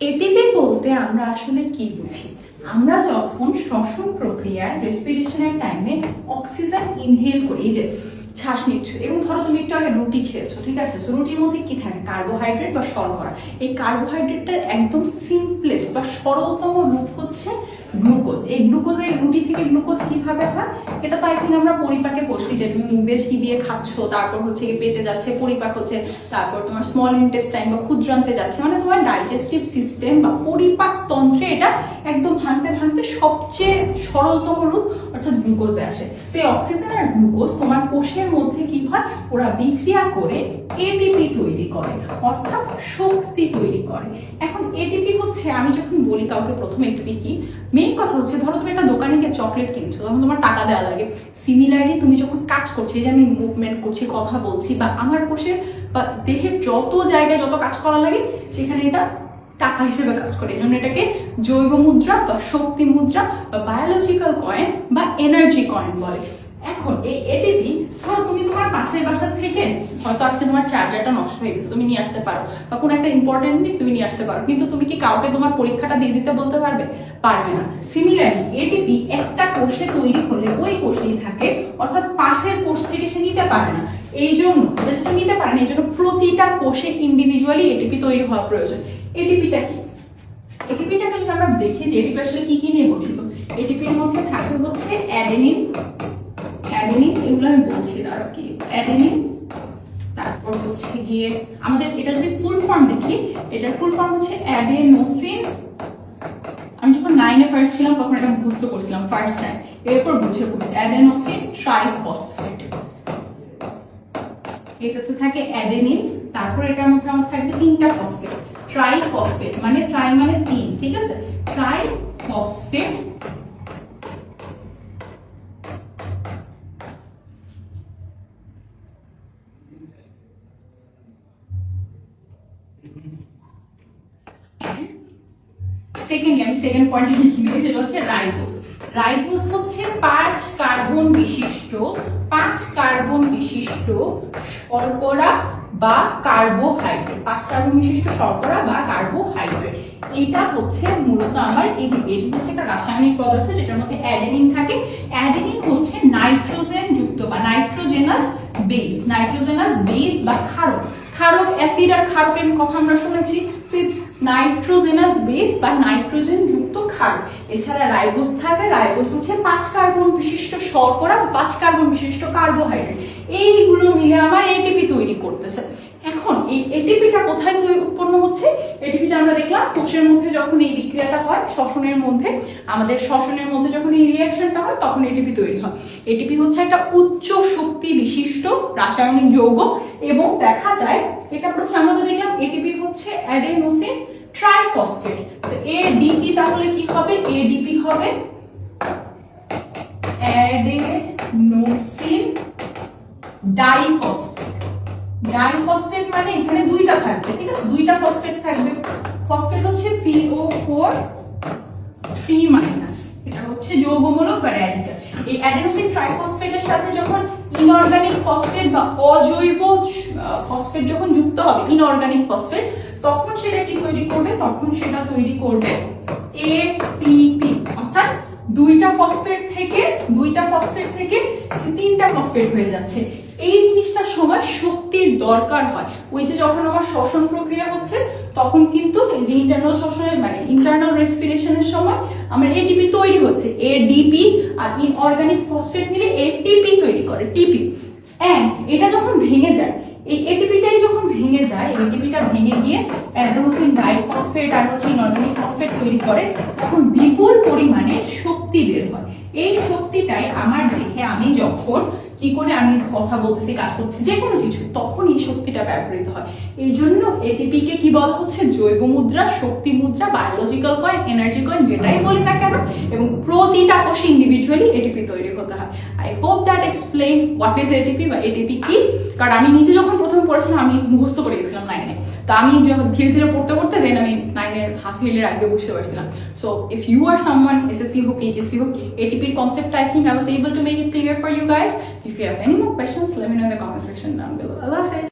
ATP বলতে আমরা আসলে কি বুঝি? আমরা যখন শ্বসন প্রক্রিয়ায় রেসপিরেশনের টাইমে অক্সিজেন ইনহেল করি যে শ্বাস নিচ্ছ, এবং ধরো তুমি একটু আগে রুটি খেয়েছো, ঠিক আছে? রুটির মধ্যে কি থাকে? কার্বোহাইড্রেট বা শর্করা। এই কার্বোহাইড্রেটটার একদম সিম্পলেস্ট বা সরলতম রূপ হচ্ছে গ্লুকোজ। এই গ্লুকোজ এই রুটি থেকে গ্লুকোজ কীভাবে হয়? এটা তো আই থিঙ্ক আমরা পরিপাকে করছি যে তুমি মুখ দিয়ে দিয়ে খাচ্ছ, তারপর হচ্ছে পেটে যাচ্ছে, পরিপাক হচ্ছে, তারপর তোমার স্মল ইন্টেস্টাইন বা ক্ষুদ্রান্তে যাচ্ছে মানে তোমার ডাইজেস্টিভ সিস্টেম বা পরিপাক তন্ত্রে এটা একদম ভাঙতে ভাঙতে সবচেয়ে সরলতম রূপ অর্থাৎ গ্লুকোজে আসে। এই অক্সিজেন আর গ্লুকোজ তোমার কোষের মধ্যে কি হয়? ওরা বিক্রিয়া করে এটিপি তৈরি করে, অর্থাৎ শক্তি তৈরি করে। এখন এটিপি হচ্ছে, আমি যখন বলি কাউকে প্রথমে এটিপি কি মেইন কথা হচ্ছে, ধরো তুমি একটা দোকানে গিয়ে চকলেট কিনছো, তখন তোমার টাকা দেওয়া লাগে। সিমিলারলি তুমি যখন কাজ করছ যে আমি মুভমেন্ট করছি, কথা বলছি, বা আমার কোষের বা দেহের যত জায়গায় যত কাজ করা লাগে, সেখানে এটা টাকা হিসেবে কাজ করে। এই জন্য এটাকে জৈব মুদ্রা বা শক্তি মুদ্রা বা বায়োলজিক্যাল কয়েন বা এনার্জি কয়েন বলে। এখন এই এটিপি ধরো তুমি তোমার পাশের বাসা থেকে, হয়তো আজকে তোমার চার্জারটা নষ্ট হয়ে গেছে, তুমি নিয়ে আসতে পারো। বা কোনো একটা ইম্পর্টেন্ট জিনিস তুমি নিয়ে আসতে পারো। কিন্তু তুমি কি কাউকে তোমার পরীক্ষাটা দিয়ে দিতে বলতে পারবে? পারবে না। সিমিলারলি এটিপি একটা কোষে তৈরি হলে ওই কোষেই থাকে, অর্থাৎ পাশের কোষ থেকে সে নিতে পারে না। এই জন্য সেটা নিতে পারে না, এই জন্য প্রতিটা কোষে ইন্ডিভিজুয়ালি এটিপি তৈরি হওয়া প্রয়োজন। এটিপিটা কি? এটিপিটাকে যদি আমরা দেখি যে এটিপি আসলে কি কি নিয়ে গঠিত? এটিপির মধ্যে থাকে হচ্ছে অ্যাডেনিন আমি বলছি আর কি? অ্যাডেনিন তারপর হচ্ছে গিয়ে আমাদের এটা যদি ফুল ফর্ম দেখি, এটার ফুল ফর্ম হচ্ছে অ্যাডেনোসিন আমি যখন নাইনে ফার্স্ট ছিলাম, তখন এটা বুঝতে করছিলাম ফার্স্ট টাইম এরপর বুঝে পড়ছি অ্যাডেনোসিন ট্রাইফসফেট এটাতে থাকে অ্যাডেনিন তারপর এটার মধ্যে আমার থাকবে তিনটা ফসফেট ট্রাইফসফেট মানে ট্রাই মানে তিন ঠিক আছে ট্রাইফসফেট সেকেন্ডলি আমি সেকেন্ড পয়েন্টে লিখে নিই হচ্ছে রাইবোস। রাইবোস হচ্ছে পাঁচ কার্বন বিশিষ্ট, পাঁচ কার্বন বিশিষ্ট শর্করা বা কার্বোহাইড্রেট। পাঁচ কার্বন বিশিষ্ট শর্করা বা কার্বোহাইড্রেট। এটা হচ্ছে মূলত আমার এটিপি এটি হচ্ছে একটা রাসায়নিক পদার্থ যেটার মধ্যে অ্যাডেনিন থাকে। অ্যাডেনিন হচ্ছে নাইট্রোজেন যুক্ত বা নাইট্রোজেনাস বেস নাইট্রোজেনাস বেস বা ক্ষারক। ক্ষারক অ্যাসিড আর ক্ষারকের কথা আমরা শুনেছি সো ইটস নাইট্রোজেনাস বেস বা নাইট্রোজেন যুক্ত ক্ষারক এছাড়া রাইবোস থাকে, রাইবোস হচ্ছে পাঁচ কার্বন বিশিষ্ট শর্করা বা পাঁচ কার্বন বিশিষ্ট কার্বোহাইড্রেট। এইগুলো মিলে আমার এটিপি তৈরি করতেছে। এখন এই এটিপিটা কোথায় তৈরি উৎপন্ন হচ্ছে? এটিপিটা আমরা দেখলাম কোষের মধ্যে যখন এই বিক্রিয়াটা হয়, শ্বসনের মধ্যে। আমাদের শ্বসনের মধ্যে যখন এই রিয়াকশনটা তখন এটিপি তৈরি হয়। এটিপি হচ্ছে একটা উচ্চ শক্তি বিশিষ্ট রাসায়নিক যৌগ এবং দেখা যায় এটা প্রথমে আমরা তো দেখলাম এটিপি হচ্ছে অ্যাডেনোসিন ট্রাইফসফেট তো এডিপি তাহলে কি হবে? এডিপি হবে অ্যাডেনোসিন ডাইফসফেট ডাইফসফেট মানে এখানে দুইটা থাকবে, ঠিক আছে? দুইটা ফসফেট থাকবে। ফসফেট হচ্ছে পিও ফোর থ্রি মাইনাস এটা হচ্ছে যৌগমূলক বা র্যাডিক্যাল এই অ্যাডেনোসিন ট্রাইফসফেটের সাথে যখন ইনঅর্গানিক ফসফেট বা অজৈব ফসফেট যখন যুক্ত হবে ইনঅর্গানিক ফসফেট তখন সেটা কি তৈরি করবে? তখন সেটা তৈরি করবে এটিপি অর্থাৎ দুইটা ফসফেট থেকে, দুইটা ফসফেট থেকে তিনটা ফসফেট হয়ে যাচ্ছে। এই জিনিসটার সময় শক্তির দরকার হয়। ওই যে যখন আমার শ্বসন প্রক্রিয়া হচ্ছে, তখন কিন্তু এই যে ইন্টারনাল শ্বসনের মানে ইন্টারনাল রেসপিরেশনের সময় আমার এটিপি তৈরি হচ্ছে। এডিপি আর ইনঅর্গানিক ফসফেট মিলে এটিপি তৈরি করে টিপি অ্যান্ড এটা যখন ভেঙে যায়, এই এটিপিটাই যখন ভেঙে যায় এটিপিটা ভেঙে গিয়ে অ্যাড্রোসিন ডাইফসফেট আর হচ্ছে ইনঅর্গানিক ফসফেট তৈরি করে, তখন বিপুল পরিমাণে শক্তি বের হয়। এই শক্তিটাই আমার দেহে আমি যখন কি করে আমি কথা বলতেছি কাজ করতেছি যে কোনো কিছু তখন এই শক্তিটা ব্যবহৃত হয়। এই জন্য এটিপিকে কি বলা হচ্ছে? জৈব মুদ্রা শক্তি মুদ্রা বায়োলজিক্যাল কয়েন এনার্জি কয়েন যেটাই বলি না কেন এবং প্রতিটা কোষ ইন্ডিভিজুয়ালি এটিপি তৈরি হতে হয়। I hope that explain what is ATP বা এটিপি কি? কারণ আমি নিজে যখন প্রথম পড়েছিলাম, আমি মুখস্থ করে গেছিলাম নাইনে তো আমি ধীরে ধীরে পড়তে পড়তে দেন আমি নাইনের হাফ ইয়ারের আগে বুঝতে পারছিলাম। So if you are someone SSC হোক এইচএসসি হোক এটিপির concept I think I was able to make it clear for you guys if you have any more questions let me know in the comment section down below Allah Hafiz.